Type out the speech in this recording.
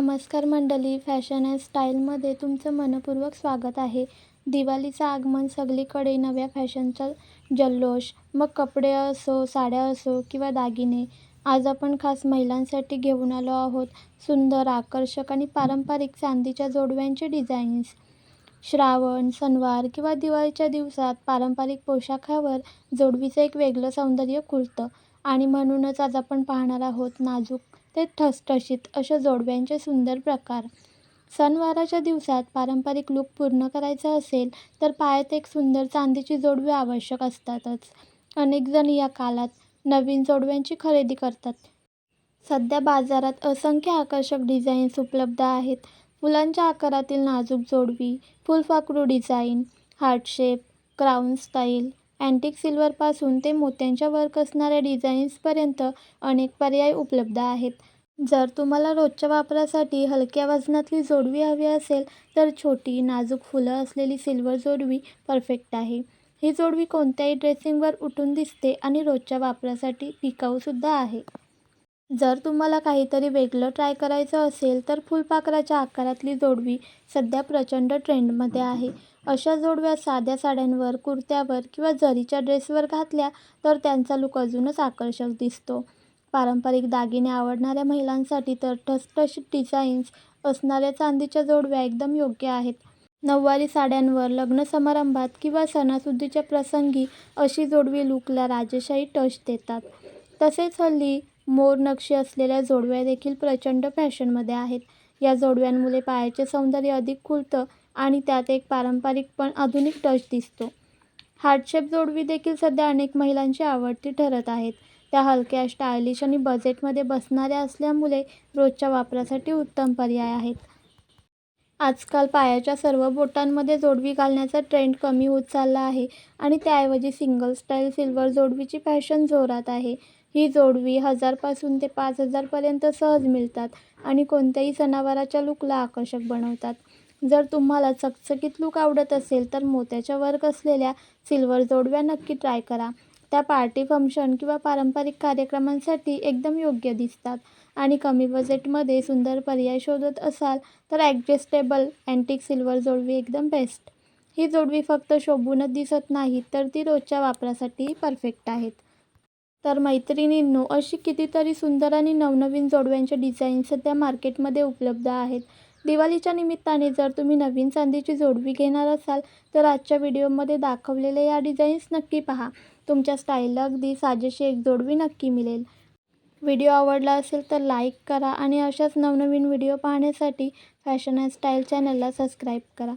नमस्कार मंडळी fashion and स्टाईलमध्ये तुमचं मनपूर्वक स्वागत आहे. दिवाळीचं आगमन सगळीकडे नव्या फॅशनचा जल्लोष मग कपडे असो साड्या असो किंवा दागिने. आज आपण खास महिलांसाठी घेऊन आलो आहोत सुंदर आकर्षक आणि पारंपरिक चांदीच्या जोडव्यांचे डिझाईन्स श्रावण सणवार किंवा दिवाळीच्या दिवसात पारंपरिक पोशाखावर जोडवीचं एक वेगळं सौंदर्य खुलतं. आणि म्हणूनच आज आपण पाहणार आहोत नाजूक ते ठसठशीत अशा जोडव्यांचे सुंदर प्रकार. सणवाराच्या दिवसात पारंपरिक लूक पूर्ण करायचा असेल तर पायात एक सुंदर चांदीची जोडवी आवश्यक असतातच. अनेकजण या काळात नवीन जोडव्यांची खरेदी करतात. सध्या बाजारात असंख्य आकर्षक डिझाईन्स उपलब्ध आहेत. फुलांच्या आकारातील नाजूक जोडवी फुलपाखरू design heart shape crown style antique सिल्वरपासून ते मोत्यांच्या वर्क असणाऱ्या डिझाईन्सपर्यंत अनेक पर्याय उपलब्ध आहेत. जर तुम्हाला रोजच्या वापरासाठी हलक्या वजनातली जोडवी हवी असेल तर छोटी नाजूक फुलं असलेली सिल्वर जोडवी परफेक्ट आहे. ही जोडवी कोणत्याही ड्रेसिंगवर उठून दिसते आणि रोजच्या वापरासाठी टिकाऊसुद्धा आहे. जर तुम्हाला काहीतरी वेगळं ट्राय करायचं असेल तर फुलपाखराच्या आकारातली जोडवी सध्या प्रचंड ट्रेंडमध्ये आहे. अशा जोडव्या साध्या साड्यांवर कुर्त्यावर किंवा जरीच्या ड्रेसवर घातल्या तर त्यांचा लूक अजूनच आकर्षक दिसतो. पारंपरिक दागिने आवडणाऱ्या महिलांसाठी तर ठसठशीत डिझाईन्स असणाऱ्या चांदीच्या जोडव्या एकदम योग्य आहेत. नऊवारी साड्यांवर लग्न समारंभात किंवा सणासुदीच्या प्रसंगी अशी जोडवी लुकला राजेशाही टच देतात. तसेच हल्ली मोर नक्षी असलेल्या जोडव्या देखील प्रचंड फॅशनमध्ये आहेत. या जोडव्यांमुळे पायाचे सौंदर्य अधिक खुलतं आणि त्यात एक पारंपरिक पण आधुनिक टच दिसतो. हार्टशेप जोडवी देखील सध्या अनेक महिलांची आवडती ठरत आहेत. त्या हलक्या स्टायलिश आणि बजेटमध्ये बसणाऱ्या असल्यामुळे रोजच्या वापरासाठी उत्तम पर्याय आहेत. आजकाल पायाच्या सर्व बोटांमध्ये जोडवी घालण्याचा ट्रेंड कमी होत चालला आहे आणि त्याऐवजी सिंगल स्टाईल सिल्वर जोडवीची फॅशन जोरात आहे. ही जोडवी हजारपासून ते पाच हजारपर्यंत सहज मिळतात आणि कोणत्याही सणावाराच्या लूकला आकर्षक बनवतात. जर तुम्हाला चकचकीत लूक आवडत असेल तर मोत्याच्या वर्क असलेल्या सिल्वर जोडव्या नक्की ट्राय करा. त्या पार्टी फंक्शन किंवा पारंपरिक कार्यक्रमांसाठी एकदम योग्य दिसतात आणि कमी बजेटमध्ये सुंदर पर्याय शोधत असाल तर ॲडजस्टेबल अँटिक सिल्वर जोडवी एकदम बेस्ट. ही जोडवी फक्त शोभूनच दिसत नाही तर ती रोजच्या वापरासाठीही परफेक्ट आहेत. तर मैत्रिणींनो अशी कितीतरी सुंदर आणि नवनवीन जोडव्यांचे डिझाईन सध्या मार्केटमध्ये उपलब्ध आहेत. दिवाळीच्या निमित्ताने जर तुम्ही नवीन चांदीची जोडवी घेणार असाल तर आजच्या व्हिडिओमध्ये दाखवलेल्या या डिझाईन्स नक्की पहा. तुमच्या स्टाईलला अगदी साजेशी एक जोडवी नक्की मिळेल. व्हिडिओ आवडला असेल तर लाईक करा आणि अशाच नवनवीन व्हिडिओ पाहण्यासाठी फॅशन अँड स्टाईल चॅनलला सबस्क्राईब करा.